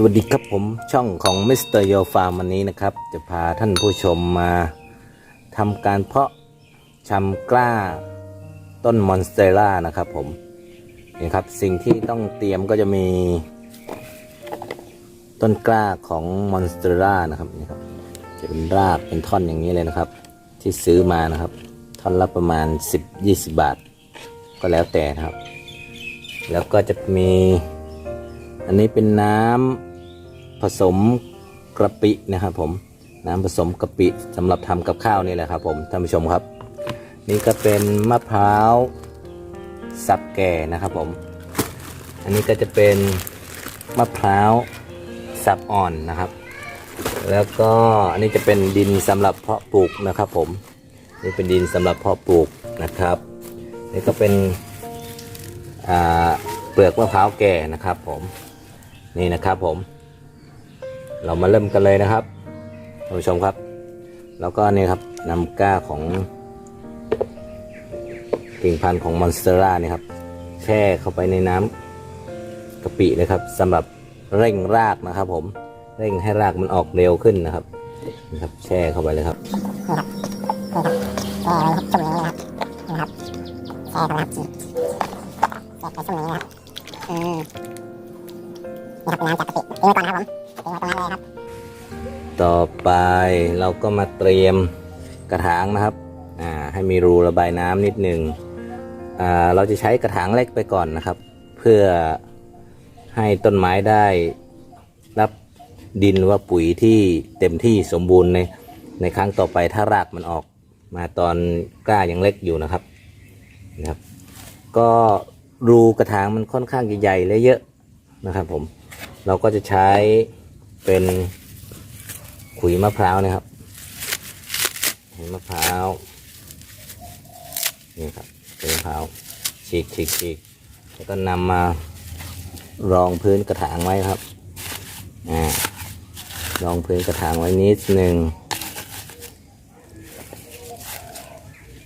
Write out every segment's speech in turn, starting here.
สวัสดีครับผมช่องของ Mr. Yo Farm วันนี้นะครับ จะพาท่านผู้ชมมาทำการเพาะชำกล้าต้นมอนสเตอร่านะครับผมนี่ครับสิ่งที่ต้องเตรียมก็จะมี ต้นกล้าของมอนสเตอร่านะครับนี่ครับจะเป็นรากเป็นท่อนอย่างนี้เลยนะครับ ที่ซื้อมานะครับ ท่อนละประมาณ 10-20 บาท ก็แล้วแต่นะครับ แล้วก็จะมีอันนี้เป็นน้ำ ผสมกะปินะครับผมน้ำผสมกะปิสำหรับทำกับข้าวนี่แหละครับผมท่านผู้ชมครับ นี่ก็เป็นมะพร้าวสับแก่นะครับผม อันนี้ก็จะเป็นมะพร้าวสับอ่อนนะครับ แล้วก็อันนี้จะเป็นดินสำหรับเพาะปลูกนะครับผมนี่เป็นดินสำหรับเพาะปลูกนะครับ นี่ก็เป็นเปลือกมะพร้าวแก่นะครับผมนี่นะครับผม เรามาเริ่มกันเลยนะครับท่านผู้ชมครับ แล้วก็นี่ครับนำก้าของกิ่งพันธุ์ของมอนสเตอร่านี่ครับ แช่เข้าไปในน้ำกะปินะครับสำหรับเร่งรากนะครับ ผมเร่งให้รากมันออกเร็วขึ้นนะครับนี่ครับ แช่เข้าไปเลยครับแช่ไว้นะครับชั่วโมงนะครับนะครับแช่ไปนะครับแช่ไปชั่วโมงนะครับอืมนี่ครับน้ำจากกะปิทิ้งไว้ก่อนนะครับผม ต่อไปเราก็มาเตรียมกระถางนะครับอ่าให้มีรูระบายน้ำนิดหนึ่งอ่าเราจะใช้กระถางเล็กไปก่อนนะครับ เพื่อให้ต้นไม้ได้รับดินหรือว่าปุ๋ยที่เต็มที่สมบูรณ์ในในครั้งต่อไปถ้ารากมันออกมาตอนกล้ายังเล็กอยู่นะครับนะครับ ก็รูกระถางมันค่อนข้างใหญ่และเยอะนะครับผม เราก็จะใช้ เป็นขุยมะพร้าวนะครับขุยมะพร้าวนี่ครับขุยมะพร้าวฉีกฉีกฉีกแล้วก็นำมารองพื้นกระถางไว้ครับอ่ารองพื้นกระถางไว้นิดหนึ่ง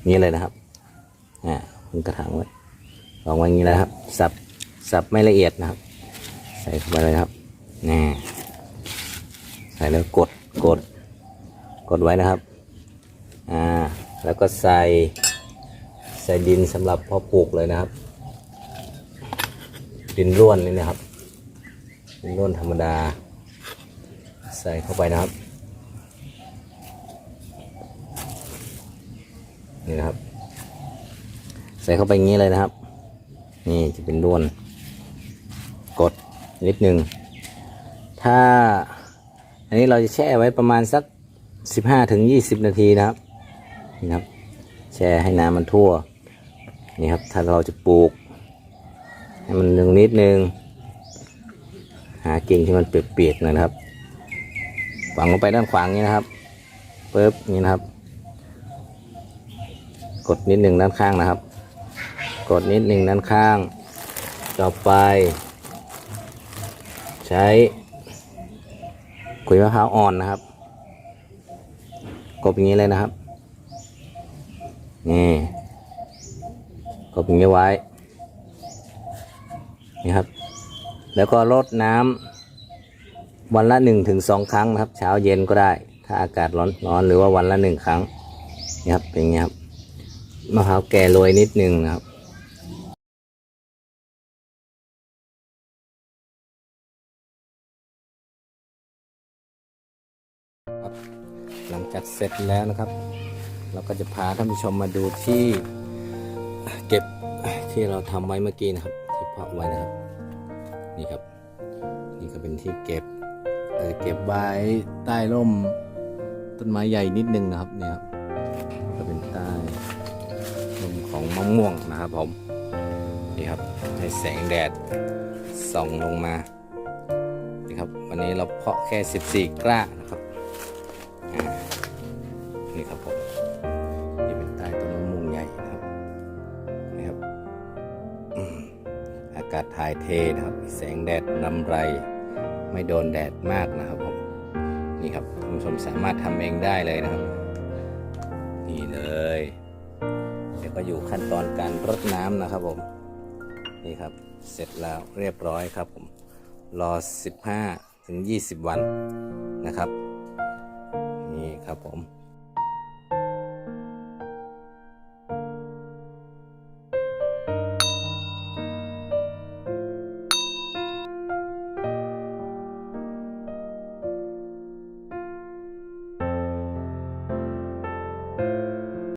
นี่เลยนะครับอ่าพื้นกระถางไว้รองไว้อย่างนี้เลยครับ สับสับไม่ละเอียดนะครับ ใส่เข้าไปเลยครับนี่ ส่แล้วกดกดกดไว้นะครับอ่าแล้วก็ใส่ใส่ดินสำหรับเพาะปลูกเลยนะครับ ดินร่วนนี่นะครับดินร่วนธรรมดา ใส่เข้าไปนะครับนี่นะครับ ใส่เข้าไปอย่างนี้เลยนะครับ นี่จะเป็นร่วน กดนิดนึงถ้า อันนี้เราจะแช่ไว้ประมาณสัก 15ถึง20 นาทีนะครับนี่ครับ แช่ให้น้ำมันทั่ว นี่ครับ ถ้าเราจะปลูก ให้มันนึงนิดนึง หากิ่งที่มันเปียกๆหนอยนะครับฝังลงไปด้านขวางนี้นะครับปึ๊บนี่นะครับ กดนิดหนึ่งด้านข้างนะครับ กดนิดหนึ่งด้านข้าง ต่อไป ใช้ ขุยมะพร้าวอ่อนนะครับ กบอย่างนี้เลยนะครับ นี่ กบอย่างนี้ไว้ นี่ครับ แล้วก็รดน้ำวันละหนึ่งถึงสองครั้งนะครับ เช้าเย็นก็ได้ ถ้าอากาศร้อนร้อนหรือว่าวันละหนึ่งครั้ง นี่ครับ เป็นอย่างนี้ครับ มะพร้าวแก่โรยนิดนึงนะครับ หลังจากเสร็จแล้วนะครับ เราก็จะพาท่านผู้ชมมาดูที่เก็บที่เราทำไว้เมื่อกี้นะครับ ที่เพาะไว้นะครับ นี่ครับ นี่ก็เป็นที่เก็บเเก็บไว้ใต้ร่มต้นไม้ใหญ่นิดนึงนะครับเนี่ยครับก็เป็นใต้ร่มของมะม่วงนะครับผมนี่ครับให้แสงแดดส่องลงมานี่ครับวันนี้เราเพาะแค่ 14 กล้านะครับ นี่ครับผมนี่เป็นใต้ต้นมะม่วงใหญ่นะครับนี่ครับอากาศถ่ายเทนะครับ แสงแดดนำไร ไม่โดนแดดมากนะครับผมนี่ครับท่านผู้ชมสามารถทำเองได้เลยนะครับ นี่เลยเดี๋ยวก็อยู่ขั้นตอนการรดน้ำนะครับผมนี่ครับเสร็จแล้วเรียบร้อยครับผมรอ 15 ถึง 20 วันนะครับ นี่ครับผม